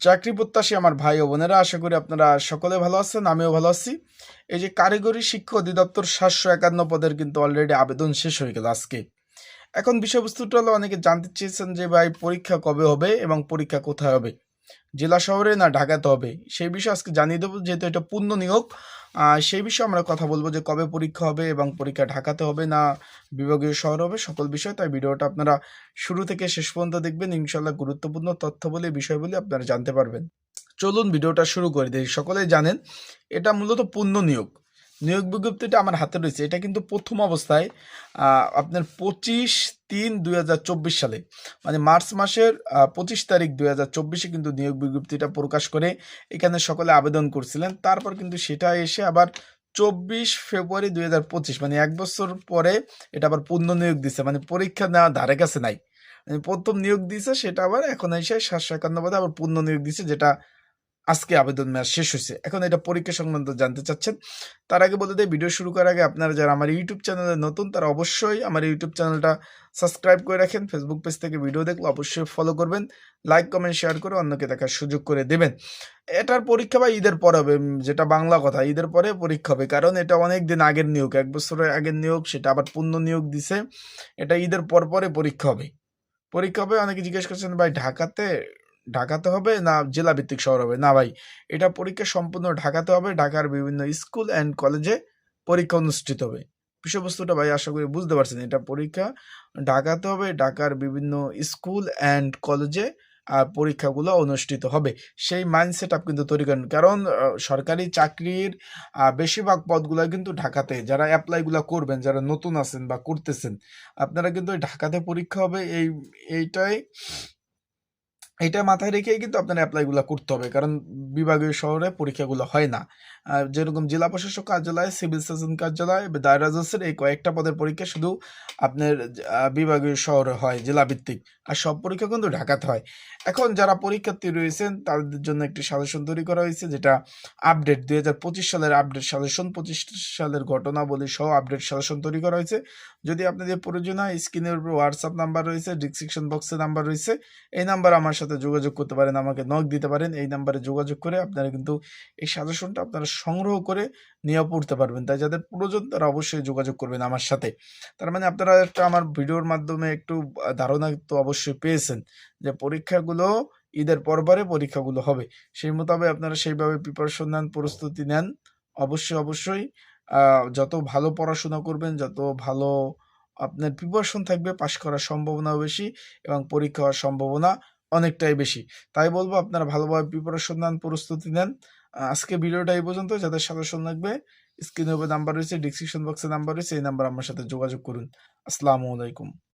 চাকরি প্রত্যাশী আমার ভাই ও বোনেরা, আশা করি আপনারা সকলে ভালো আছেন, আমিও ভালো আছি। এই যে কারিগরি শিক্ষা অধিদপ্তর সাতশো একান্ন পদের কিন্তু অলরেডি আবেদন শেষ হয়ে গেল আজকে। এখন বিষয়বস্তুটা হলো অনেকে জানতে চেয়েছেন যে ভাই পরীক্ষা কবে হবে এবং পরীক্ষা কোথায় হবে। জেলা শহরে না ঢাকাতে হবে। সেই বিষয়ে আজকে জানিয়ে দেবো, যেহেতু এটা পূর্ণ নিয়োগ সেই বিষয়ে আমরা কথা বলব যে কবে পরীক্ষা হবে এবং পরীক্ষা ঢাকাতে হবে না বিভাগীয় শহর হবে, সকল বিষয়। তাই ভিডিওটা আপনারা শুরু থেকে শেষ পর্যন্ত দেখবেন। ইনশাল্লাহ গুরুত্বপূর্ণ তথ্য বলে বিষয় বলে আপনারা জানতে পারবেন। চলুন ভিডিওটা শুরু করে। দিই সকলেই জানেন, এটা মূলত পূর্ণ নিয়োগ। নিয়োগ বিজ্ঞপ্তিটা আমার হাতে রয়েছে। এটা কিন্তু প্রথম অবস্থায় আপনার পঁচিশ তিন দুই সালে মানে মার্চ মাসের পঁচিশ তারিখ দুই হাজার চব্বিশে কিন্তু নিয়োগ বিজ্ঞপ্তিটা প্রকাশ করে এখানে সকলে আবেদন করছিলেন। তারপর কিন্তু সেটা এসে আবার চব্বিশ ফেব্রুয়ারি দুই হাজার পঁচিশ মানে এক বছর পরে এটা আবার পূর্ণ নিয়োগ দিছে মানে পরীক্ষা নেওয়া ধারে কাছে নাই। মানে প্রথম নিয়োগ দিছে, সেটা আবার এখন এসে সাতশো একান্ন পদে আবার পূর্ণ নিয়োগ দিছে, যেটা আজকে আবেদন মেয়াদ শেষ হয়েছে। এখন এটা পরীক্ষা সংক্রান্ত জানতে চাচ্ছেন, তার আগে বলতে দেয় ভিডিও শুরু করার আগে আপনারা যারা আমার ইউটিউব চ্যানেলে নতুন, তারা অবশ্যই আমার ইউটিউব চ্যানেলটা সাবস্ক্রাইব করে রাখেন। ফেসবুক পেজ থেকে ভিডিও দেখলে অবশ্যই ফলো করবেন লাইক কমেন্ট শেয়ার করে অন্যকে দেখার সুযোগ করে দেবেন। এটার পরীক্ষা বা ঈদের পরে হবে যেটা বাংলা কথা, ঈদের পরে পরীক্ষা হবে। কারণ এটা অনেক দিন আগের নিয়োগ, এক বছরের আগের নিয়োগ, সেটা আবার পূর্ণ নিয়োগ দিছে। এটা ঈদের পর পরে পরীক্ষা হবে। পরীক্ষা হবে, অনেকে জিজ্ঞেস করছেন, ভাই ঢাকাতে ঢাকাতে হবে না জেলা ভিত্তিক শহর হবে। না ভাই, এটা পরীক্ষা সম্পূর্ণ ঢাকাতে হবে। ঢাকার বিভিন্ন স্কুল অ্যান্ড কলেজে পরীক্ষা অনুষ্ঠিত হবে। বিষয়বস্তুটা ভাই আশা করি বুঝতে পারছেন। এটা পরীক্ষা ঢাকাতে হবে, ঢাকার বিভিন্ন স্কুল অ্যান্ড কলেজে পরীক্ষাগুলো অনুষ্ঠিত হবে। সেই মাইন্ডসেট আপ কিন্তু তৈরি করেন। কারণ সরকারি চাকরির বেশিরভাগ পদগুলো কিন্তু ঢাকাতে। যারা অ্যাপ্লাইগুলো করবেন, যারা নতুন আছেন বা করতেছেন, আপনারা কিন্তু ঢাকাতে পরীক্ষা হবে। এই, এইটাই এটা মাথায় রেখেই কিন্তু আপনার অ্যাপ্লাইগুলো করতে হবে। কারণ বিভাগীয় শহরে পরীক্ষাগুলো হয় না। যেরকম জেলা প্রশাসক কার্যালয় সিভিল সার্জন কার্যালয় দায়রা এই কয়েকটা পদের পরীক্ষা শুধু আপনার বিভাগীয় শহরে হয় জেলাভিত্তিক আর সব পরীক্ষা কিন্তু ঢাকাতে হয়। এখন যারা পরীক্ষার্থী রয়েছেন, তাদের জন্য একটি সাজেশন তৈরি করা হয়েছে, যেটা আপডেট দুই হাজার পঁচিশ সালের আপডেট সাজেশন পঁচিশ সালের ঘটনাবলী সহ আপডেট সাজেশন তৈরি করা হয়েছে। যদি আপনাদের প্রয়োজন হয় স্ক্রিনের উপর হোয়াটসঅ্যাপ নাম্বার রয়েছে ডিসক্রিপশন বক্সে নাম্বার রয়েছে। এই নাম্বার আমার সাথে যোগাযোগ করতে পারেন, আমাকে নক দিতে পারেন, এই নাম্বারে যোগাযোগ করে আপনারা কিন্তু এই সাজেশনটা আপনারা সংগ্রহ করে নিয়ে পড়তে পারবেন। তাই যাদের প্রয়োজন তারা অবশ্যই যোগাযোগ করবেন আমার সাথে। তার মানে আপনারা একটা আমার ভিডিওর মাধ্যমে একটু ধারণা তো অবশ্যই পেয়েছেন যে পরীক্ষাগুলো ঈদের পরপরে পরীক্ষাগুলো হবে। সেই মোতাবেক আপনারা সেইভাবে প্রিপারেশন নেন, প্রস্তুতি নেন। অবশ্যই অবশ্যই যত ভালো পড়াশোনা করবেন, যত ভালো আপনার প্রিপারেশন থাকবে পাশ করার সম্ভাবনা বেশি এবং পরীক্ষা হওয়ার সম্ভাবনা অনেকটাই বেশি। তাই বলব আপনারা ভালোভাবে প্রিপারেশন নেন, প্রস্তুতি নেন। আজকে ভিডিওটা এই পর্যন্ত। যাদের সাজেশন লাগবে স্ক্রিনের উপর নাম্বার রয়েছে ডিসক্রিপশন বক্সে নাম্বার রয়েছে, এই নাম্বার আমার সাথে যোগাযোগ করুন। আসসালামু আলাইকুম।